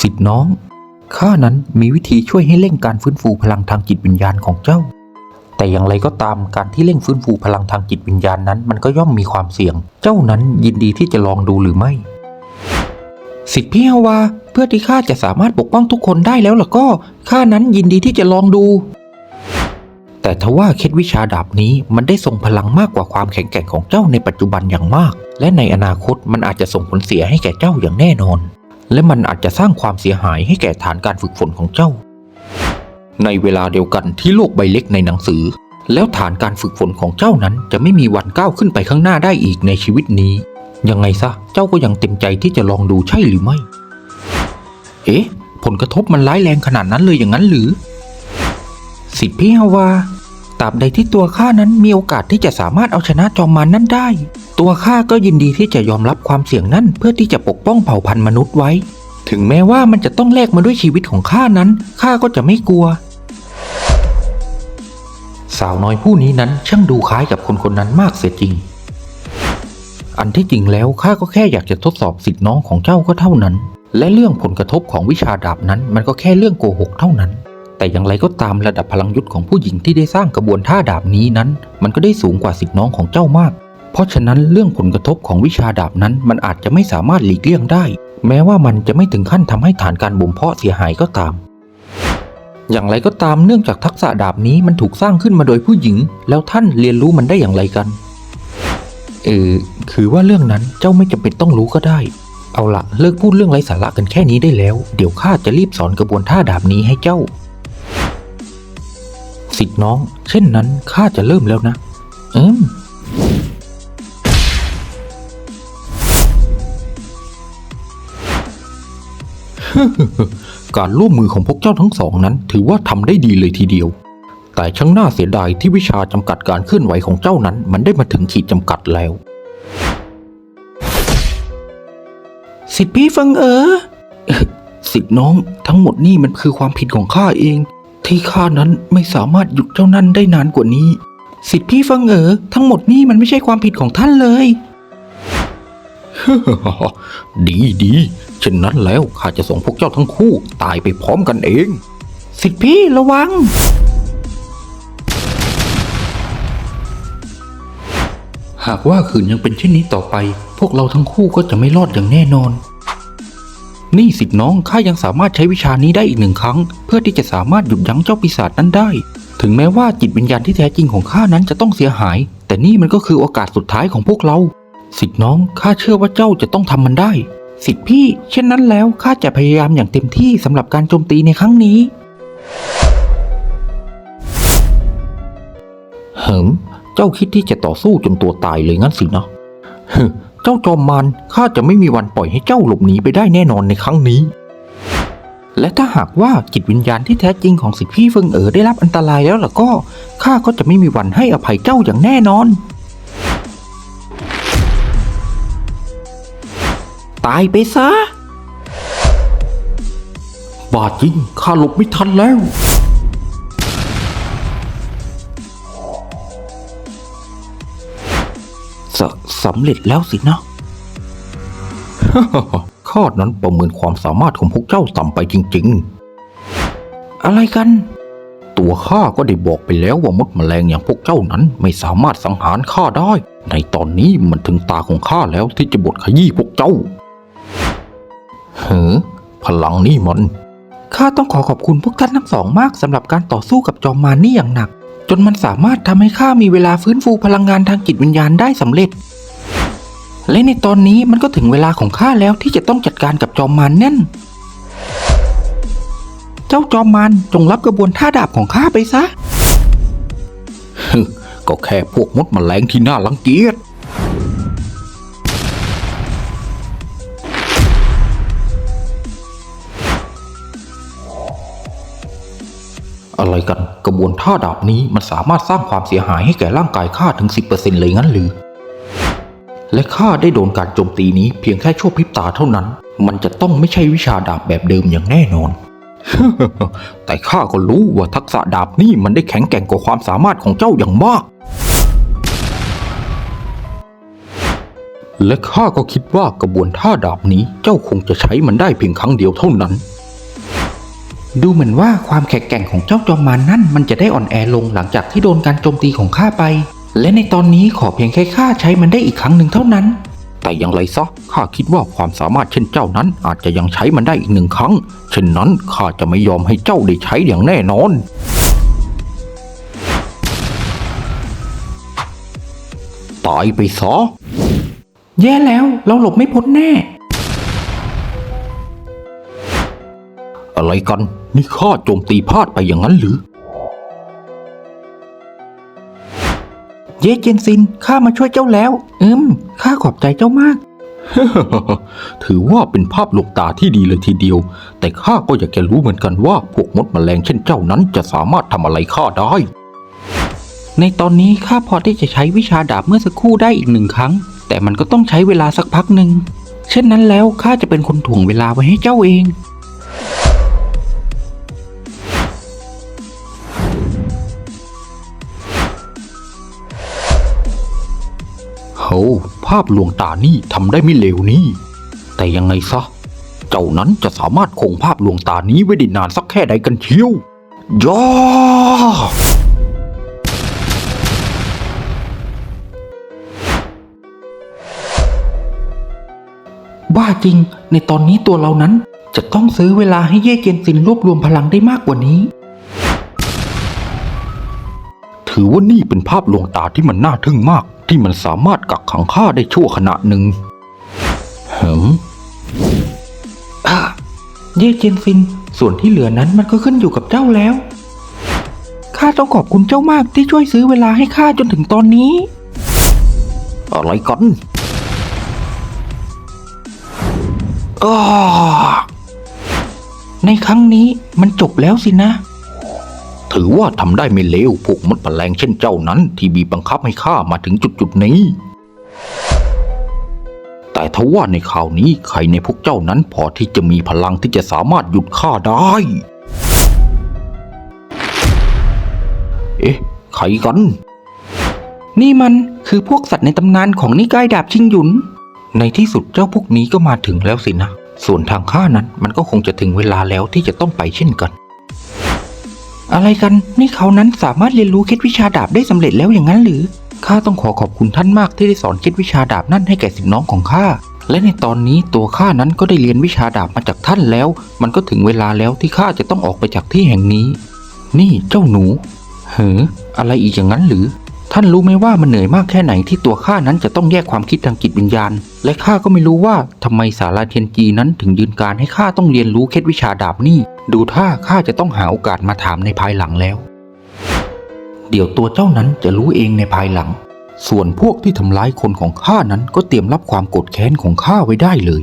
สิทธิ์น้อง ข้านั้นมีวิธีช่วยให้เร่งการฟื้นฟูพลังทางจิตวิญญาณของเจ้า แต่อย่างไรก็ตามการที่เร่งฟื้นฟูพลังทางจิตวิญญาณนั้น มันก็ย่อมมีความเสี่ยง เจ้านั้นยินดีที่จะลองดูหรือไม่ สิทธิพี่ฮาวา เพื่อที่ข้าจะสามารถปกป้องทุกคนได้แล้วล่ะก็ข้านั้นยินดีที่จะลองดู แต่ทว่าเคล็ดวิชาดาบนี้มันได้ทรงพลังมากกว่าความแข็งแกร่งของเจ้าในปัจจุบันอย่างมาก และในอนาคตมันอาจจะส่งผลเสียให้แก่เจ้าอย่างแน่นอน และมันอาจจะสร้างความเสียหายให้แก่ฐานการฝึกฝนของเจ้า ในเวลาเดียวกันที่โลกใบเล็กในหนังสือ แล้วฐานการฝึกฝนของเจ้านั้นจะไม่มีวันก้าวขึ้นไปข้างหน้าได้อีกในชีวิตนี้ ยังไงซะเจ้าก็ยังเต็มใจที่จะลองดูใช่หรือไม่ เอ๊ะ ผลกระทบมันร้ายแรงขนาดนั้นเลยอย่างนั้นหรือ สิทธิพี่ฮาวาตราบใดที่ตัวข้านั้นมีโอกาสที่จะสามารถเอาชนะจอมมารนนั่นได้ ตัวข้าก็ยินดีที่จะยอมรับความเสี่ยงนั่นเพื่อที่จะปกป้องเผ่าพันธุ์มนุษย์ไว้ ถึงแม้ว่ามันจะต้องแลกมาด้วยชีวิตของข้านั้นข้าก็จะไม่กลัว สาวน้อยผู้นี้นั้นช่างดูคล้ายกับคนคนนั้นมากเสียจริง อันที่จริงแล้วข้าก็แค่อยากจะทดสอบสิทธิน้องของเจ้าก็เท่านั้น และเรื่องผลกระทบของวิชาดาบนั้น มันก็แค่เรื่องโกหกเท่านั้นแต่อย่างไรก็ตามระดับพลังยุทธ์ของผู้หญิงที่ได้สร้างกระบวนท่าดาบนี้นั้น มันก็ได้สูงกว่าสิทธิน้องของเจ้ามาก เพราะฉะนั้นเรื่องผลกระทบของวิชาดาบนั้นมันอาจจะไม่สามารถหลีกเลี่ยงได้ แม้ว่ามันจะไม่ถึงขั้นทำให้ฐานการบ่มเพาะเสียหายก็ตาม อย่างไรก็ตามเนื่องจากทักษะดาบนี้มันถูกสร้างขึ้นมาโดยผู้หญิง แล้วท่านเรียนรู้มันได้อย่างไรกัน เออคือว่าเรื่องนั้นเจ้าไม่จำเป็นต้องรู้ก็ได้ เอาละเลิกพูดเรื่องไร้สาระกันแค่นี้ได้แล้ว เดี๋ยวข้าจะรีบสอนกระบวนท่าดาบนี้ให้เจ้าสิทธิ์น้อง เช่นนั้นข้าจะเริ่มแล้วนะเอิม การร่วมมือของพวกเจ้าทั้งสองนั้น ถือว่าทำได้ดีเลยทีเดียว แต่ช่างน่าเสียดายที่วิชาจำกัดการเคลื่อนไหวของเจ้านั้น มันได้มาถึงขีดจำกัดแล้ว สิทธิพี่ฟังเออ สิทธิน้องทั้งหมดนี่มันคือความผิดของข้าเอง ที่ข้านั้นไม่สามารถหยุดเจ้านั่นได้นานกว่านี้ สิทธิพี่ฟังเออทั้งหมดนี่มันไม่ใช่ความผิดของท่านเลย ดีดีเช่นนั้นแล้วข้าจะส่งพวกเจ้าทั้งคู่ตายไปพร้อมกันเอง สิทธิพี่ระวัง หากว่าขืนยังเป็นเช่นนี้ต่อไป พวกเราทั้งคู่ก็จะไม่รอดอย่างแน่นอน นี่สิทธิน้องข้ายังสามารถใช้วิชานี้ได้อีกหนึ่งครั้ง เพื่อที่จะสามารถหยุดยั้งเจ้าปีศาจนั้นได้ ถึงแม้ว่าจิตวิญญาณที่แท้จริงของข้านั้นจะต้องเสียหาย แต่นี่มันก็คือโอกาสสุดท้ายของพวกเรา สิทธิน้องข้าเชื่อว่าเจ้าจะต้องทำมันได้ สิทธิพี่ เช่นนั้นแล้วข้าจะพยายามอย่างเต็มที่สำหรับการโจมตีในครั้งนี้เหิมเจ้าคิดที่จะต่อสู้จนตัวตายเลยงั้นสินะฮึเจ้าจอมมารข้าจะไม่มีวันปล่อยให้เจ้าหลบหนีไปได้แน่นอนในครั้งนี้ และถ้าหากว่าจิตวิญญาณที่แท้จริงของสิทธิพี่เฟิงเอ๋อได้รับอันตรายแล้วล่ะก็ข้าก็จะไม่มีวันให้อภัยเจ้าอย่างแน่นอน ตายไปซะ บาจริงข้าหลบไม่ทันแล้ว สสำเร็จแล้วสินะข้านั้นประเมินความสามารถของพวกเจ้าต่ำไปจริง ๆ อะไรกัน ตัวข้าก็ได้บอกไปแล้วว่ามดแมลงอย่างพวกเจ้านั้นไม่สามารถสังหารข้าได้ ในตอนนี้มันถึงตาของข้าแล้วที่จะบดขยี้พวกเจ้า เฮ้อพลังนี่มันข้าต้องขอขอบคุณพวกท่านทั้งสองมากสำหรับการต่อสู้กับจอมมารนี่อย่างหนัก จนมันสามารถทำให้ข้ามีเวลาฟื้นฟูพลังงานทางจิตวิญญาณได้สำเร็จ และในตอนนี้มันก็ถึงเวลาของข้าแล้วที่จะต้องจัดการกับจอมมารนั่น เจ้าจอมมารจงรับกระบวนท่าดาบของข้าไปซะก็แค่พวกมดแมลงที่น่ารังเกียจ กัน กระบวนท่าดาบนี้มันสามารถสร้างความเสียหายให้แก่ร่างกายข้าถึง 10%เลยงั้นหรือ และข้าได้โดนการโจมตีนี้เพียงแค่ชั่วพริบตาเท่านั้น มันจะต้องไม่ใช่วิชาดาบแบบเดิมอย่างแน่นอน แต่ข้าก็รู้ว่าทักษะดาบนี้มันได้แข็งแกร่งกว่าความสามารถของเจ้าอย่างมากและข้าก็คิดว่ากระบวนท่าดาบนี้เจ้าคงจะใช้มันได้เพียงครั้งเดียวเท่านั้น ดูเหมือนว่าความแข็งแกร่งของเจ้าจอมมารนั่นมันจะได้อ่อนแอลงหลังจากที่โดนการโจมตีของข้าไป และในตอนนี้ขอเพียงแค่ข้าใช้มันได้อีกครั้งหนึ่งเท่านั้น แต่อย่างไรซะข้าคิดว่าความสามารถเช่นเจ้านั้นอาจจะยังใช้มันได้อีกหนึ่งครั้ง เช่นนั้นข้าจะไม่ยอมให้เจ้าได้ใช้อย่างแน่นอนตายไปซะแย่แล้วเราหลบไม่พ้นแน่ อะไรกัน นี่ข้าโจมตีพลาดไปอย่างนั้นหรือ เย่เจนซินข้ามาช่วยเจ้าแล้ว อืมข้าขอบใจเจ้ามาก ถือว่าเป็นภาพลวงตาที่ดีเลยทีเดียว แต่ข้าก็อยากจะรู้เหมือนกันว่า พวกมดแมลงเช่นเจ้านั้นจะสามารถทำอะไรข้าได้ ในตอนนี้ข้าพอที่จะใช้วิชาดาบเมื่อสักครู่ได้อีกหนึ่งครั้ง แต่มันก็ต้องใช้เวลาสักพักหนึ่งเช่นนั้นแล้วข้าจะเป็นคนถ่วงเวลาไว้ให้เจ้าเอง ภาพลวงตานี่ทำได้ไม่เลวนี่ แต่ยังไงซะ เจ้านั้นจะสามารถคงภาพลวงตานี้ไว้ได้นานสักแค่ใดกันเชียวย่าบ้าจริง ในตอนนี้ตัวเรานั้นจะต้องซื้อเวลาให้เย่เจนซินรวบรวมพลังได้มากกว่านี้ ถือว่านี่เป็นภาพลวงตาที่มันน่าทึ่งมาก ที่มันสามารถกักขังข้าได้ชั่วขณะหนึ่งเหิมอะเย่เจนซิน ส่วนที่เหลือนั้นมันก็ขึ้นอยู่กับเจ้าแล้ว ข้าต้องขอบคุณเจ้ามากที่ช่วยซื้อเวลาให้ข้าจนถึงตอนนี้ อะไรกันอในครั้งนี้มันจบแล้วสินะ ถือว่าทำได้ไม่เลวพวกมดแมลงเช่นเจ้านั้น ที่บีบบังคับให้ข้ามาถึงจุดจุดๆนี้ แต่ทว่าในข่าวนี้ใครในพวกเจ้านั้นพอที่จะมีพลังที่จะสามารถหยุดข้าได้ เอ๊ะ ใครกัน นี่มันคือพวกสัตว์ในตำนานของนิกายดาบชิงหยุน ในที่สุดเจ้าพวกนี้ก็มาถึงแล้วสินะ ส่วนทางข้านั้นมันก็คงจะถึงเวลาแล้วที่จะต้องไปเช่นกัน อะไรกัน นี่เขานั้นสามารถเรียนรู้เคล็ดวิชาดาบได้สำเร็จแล้วอย่างนั้นหรือ ข้าต้องขอขอบคุณท่านมากที่ได้สอนเคล็ดวิชาดาบนั่นให้แก่สิทธิน้องของข้า และในตอนนี้ตัวข้านั้นก็ได้เรียนวิชาดาบมาจากท่านแล้ว มันก็ถึงเวลาแล้วที่ข้าจะต้องออกไปจากที่แห่งนี้ นี่เจ้าหนูเฮ้ออะไรอีกอย่างนั้นหรือ ท่านรู้ไหมว่ามันเหนื่อยมากแค่ไหนที่ตัวข้านั้นจะต้องแยกความคิดทางจิตวิญญาณ และข้าก็ไม่รู้ว่าทำไมสาราเทียนจีนั้นถึงยืนการให้ข้าต้องเรียนรู้เคล็ดวิชาดาบนี่ ดูท่าข้าจะต้องหาโอกาสมาถามในภายหลังแล้ว เดี๋ยวตัวเจ้านั้นจะรู้เองในภายหลัง ส่วนพวกที่ทำร้ายคนของข้านั้นก็เตรียมรับความโกรธแค้นของข้าไว้ได้เลย